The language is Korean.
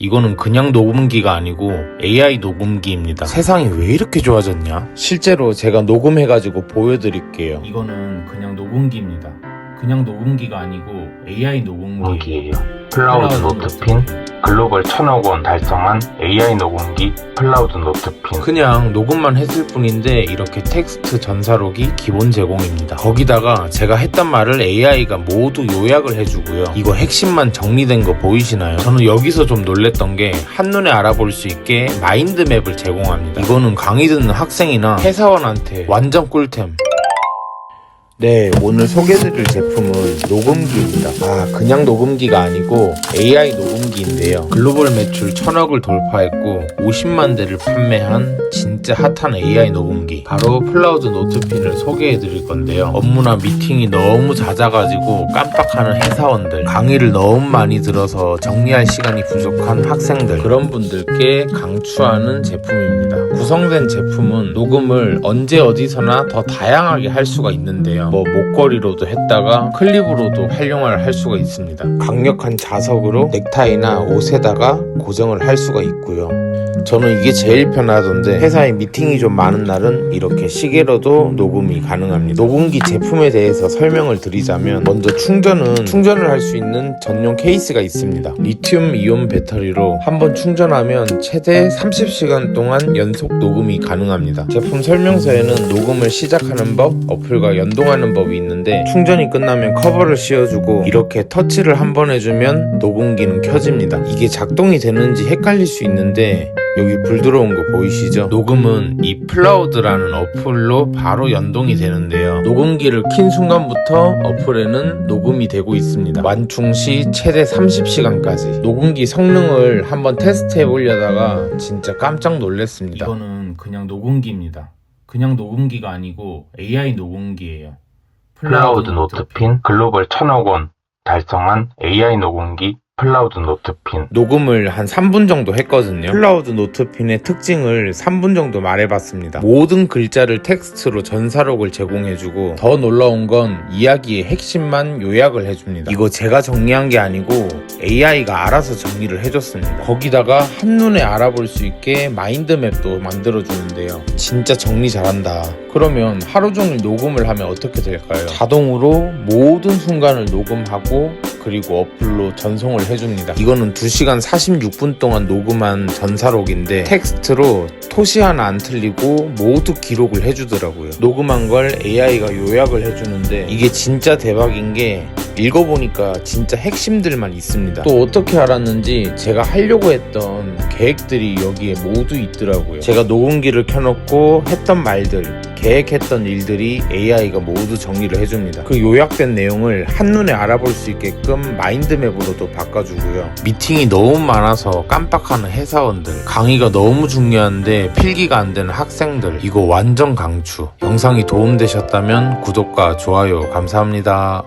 이거는 그냥 녹음기가 아니고 AI 녹음기입니다. 세상이 왜 이렇게 좋아졌냐? 실제로 제가 녹음해가지고 보여드릴게요. 이거는 그냥 녹음기입니다. 그냥 녹음기가 아니고 AI 녹음기. 녹음기예요. 클라우드 노트핀 글로벌 천억 원 달성한 AI 녹음기 클라우드 노트핀 그냥 녹음만 했을 뿐인데 이렇게 텍스트 전사록이 기본 제공입니다. 거기다가 제가 했던 말을 AI가 모두 요약을 해주고요. 이거 핵심만 정리된 거 보이시나요? 저는 여기서 좀 놀랬던 게 한눈에 알아볼 수 있게 마인드맵을 제공합니다. 이거는 강의 듣는 학생이나 회사원한테 완전 꿀템. 네, 오늘 소개해드릴 제품은 녹음기입니다. 아, 그냥 녹음기가 아니고 AI 녹음기인데요. 글로벌 매출 천억을 돌파했고 50만 대를 판매한 진짜 핫한 AI 녹음기. 바로 플라우드 노트핀을 소개해드릴 건데요. 업무나 미팅이 너무 잦아가지고 깜빡하는 회사원들, 강의를 너무 많이 들어서 정리할 시간이 부족한 학생들, 그런 분들께 강추하는 제품입니다. 구성된 제품은 녹음을 언제 어디서나 더 다양하게 할 수가 있는데요. 뭐 목걸이로도 했다가 클립으로도 활용을 할 수가 있습니다. 강력한 자석으로 넥타이나 옷에다가 고정을 할 수가 있고요. 저는 이게 제일 편하던데 회사에 미팅이 좀 많은 날은 이렇게 시계로도 녹음이 가능합니다. 녹음기 제품에 대해서 설명을 드리자면 먼저 충전은 충전을 할 수 있는 전용 케이스가 있습니다. 리튬 이온 배터리로 한번 충전하면 최대 30시간 동안 연속 녹음이 가능합니다. 제품 설명서에는 녹음을 시작하는 법, 어플과 연동하는 법이 있는데 충전이 끝나면 커버를 씌워주고 이렇게 터치를 한 번 해주면 녹음기는 켜집니다. 이게 작동이 되는지 헷갈릴 수 있는데 여기 불 들어온 거 보이시죠? 녹음은 이 플라우드라는 어플로 바로 연동이 되는데요. 녹음기를 킨 순간부터 어플에는 녹음이 되고 있습니다. 완충 시 최대 30시간까지. 녹음기 성능을 한번 테스트 해 보려다가 진짜 깜짝 놀랐습니다. 이거는 그냥 녹음기입니다. 그냥 녹음기가 아니고 AI 녹음기예요. 클라우드 노트핀 글로벌 천억 원 달성한 AI 녹음기 클라우드 노트핀 녹음을 한 3분 정도 했거든요. 클라우드 노트핀의 특징을 3분 정도 말해봤습니다. 모든 글자를 텍스트로 전사록을 제공해주고 더 놀라운 건 이야기의 핵심만 요약을 해줍니다. 이거 제가 정리한 게 아니고 AI가 알아서 정리를 해줬습니다. 거기다가 한눈에 알아볼 수 있게 마인드맵도 만들어주는데요. 진짜 정리 잘한다. 그러면 하루 종일 녹음을 하면 어떻게 될까요? 자동으로 모든 순간을 녹음하고 그리고 어플로 전송을 해줍니다. 이거는 2시간 46분 동안 녹음한 전사록인데 텍스트로 토시 하나 안 틀리고 모두 기록을 해주더라고요. 녹음한 걸 AI가 요약을 해주는데 이게 진짜 대박인 게 읽어보니까 진짜 핵심들만 있습니다. 또 어떻게 알았는지 제가 하려고 했던 계획들이 여기에 모두 있더라고요. 제가 녹음기를 켜놓고 했던 말들, 계획했던 일들이 AI가 모두 정리를 해줍니다. 그 요약된 내용을 한눈에 알아볼 수 있게끔 마인드맵으로도 바꿔주고요. 미팅이 너무 많아서 깜빡하는 회사원들, 강의가 너무 중요한데 필기가 안 되는 학생들, 이거 완전 강추. 영상이 도움되셨다면 구독과 좋아요 감사합니다.